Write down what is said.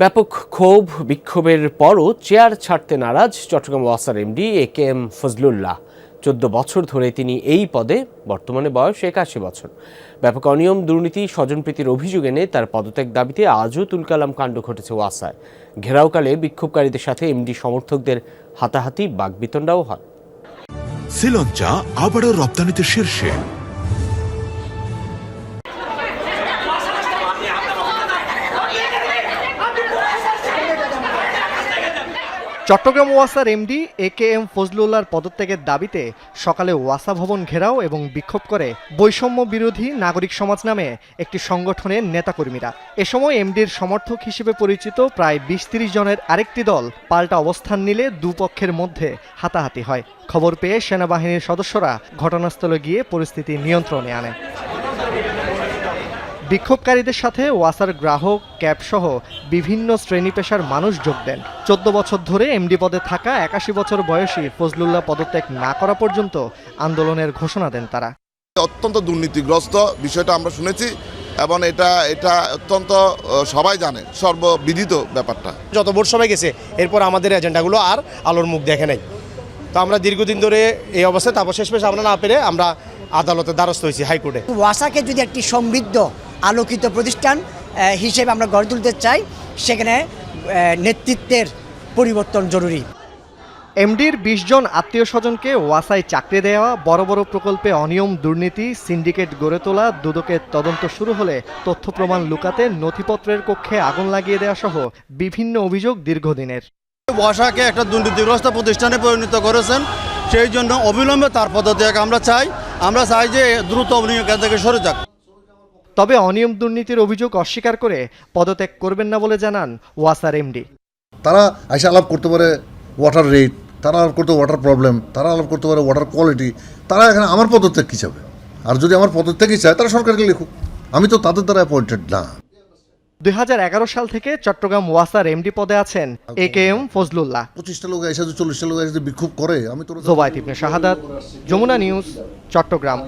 ব্যাপক ক্ষোভ, বিক্ষোভের পরও চেয়ার ছাড়তে নারাজ চট্টগ্রাম ওয়াসার MD A K M Fazlullah. চোদ্দ বছর ধরে তিনি এই পদে, বর্তমানে বয়স একাশি বছর। ব্যাপক অনিয়ম, দুর্নীতি, স্বজনপ্রীতির অভিযোগ এনে তার পদত্যাগ দাবিতে আজও তুলকালাম কাণ্ড ঘটেছে ওয়াসায়। ঘেরাওকালে বিক্ষোভকারীদের সাথে এমডি সমর্থকদের হাতাহাতি বাগবিতণ্ডাও হয়। শ্রীলঞ্চা আবারও রপ্তানিতে শীর্ষে। চট্টগ্রাম ওয়াসার এমডি এ কে এম ফজলুল্লাহর পদত্যাগের দাবিতে সকালে ওয়াসা ভবন ঘেরাও এবং বিক্ষোভ করে বৈষম্য বিরোধী নাগরিক সমাজ নামে একটি সংগঠনের নেতাকর্মীরা। এ সময় এমডির সমর্থক হিসেবে পরিচিত প্রায় বিশ তিরিশ জনের আরেকটি দল পাল্টা অবস্থান নিলে দুপক্ষের মধ্যে হাতাহাতি হয়। খবর পেয়ে সেনাবাহিনীর সদস্যরা ঘটনাস্থলে গিয়ে পরিস্থিতি নিয়ন্ত্রণে আনে। বিক্ষোভকারীদের সাথে ওয়াসার গ্রাহক ক্যাব সহ বিভিন্ন শ্রেণি পেশার মানুষ যোগ দেন। চোদ্দ বছর ধরে এমডি পদে থাকা একাশি বছর বয়সী ফজলুল্লাহ পদত্যাগ না করা পর্যন্ত আন্দোলনের ঘোষণা দেন তারা। অত্যন্ত দুর্নীতিগ্রস্ত বিষয়টা আমরা শুনেছি এবং এটা এটা অত্যন্ত সবাই জানে সর্ববিদিত ব্যাপারটা। যত ভোট সবাই গেছে এরপর আমাদের এজেন্ডাগুলো আর আলোর মুখ দেখে নাই। তো আমরা দীর্ঘদিন ধরে এই অবস্থায় তারপর শেষ পেশ আমরা না পেরে আমরা আদালতে দ্বারস্থ হয়েছি হাইকোর্টে। ওয়াসাকে যদি একটি সমৃদ্ধ আলোকিত প্রতিষ্ঠান হিসেবে আমরা গড়ে তুলতে চাই। সেখানে নেতৃত্বের পরিবর্তন জরুরি। এমডির বিশ জন আত্মীয় স্বজনকে ওয়াসায় চাকরি দেওয়া বড় বড় প্রকল্পে অনিয়ম দুর্নীতি সিন্ডিকেট গড়ে তোলা দুদকের তদন্ত শুরু হলে তথ্য প্রমাণ লুকাতে নথিপত্রের কক্ষে আগুন লাগিয়ে দেওয়া সহ বিভিন্ন অভিযোগ দীর্ঘদিনের। ওয়াসাকে একটা দুর্নীতিগ্রস্ত প্রতিষ্ঠানে পরিণত করেছেন। সেই জন্য অবিলম্বে তার পদত্যাগ আমরা চাই। আমরা চাই যে দ্রুত অভিনয় থেকে সরে যাক। তবে অনিয়ম দুর্নীতির অভিযোগ অস্বীকার করে পদত্যাগ করবেন না বলে জানান ওয়াসার এমডি। তারা আইসা আলাপ করতে পারে ওয়াটার রেট তারা আলাপ করতে ওয়াটার প্রবলেম তারা আলাপ করতে পারে ওয়াটার কোয়ালিটি তারা এখানে আমার পদত্যাগ কী চাবে? আর যদি আমার পদত্যাগই চায় তারা সরকারকে লিখুক। আমি তো তাদের দ্বারা অ্যাপয়েন্টেড না। দুই হাজার এগারো সাল থেকে চট্টগ্রাম ওয়াসার এমডি পদে আছেন এ কে এম ফজলুল্লাহ। পঁচিশটা লোক এসে চল্লিশটা লোক এসে বিক্ষোভ করে আমি তো জোবাইদ ইবনে শাহাদাত যমুনা নিউজ চট্টগ্রাম।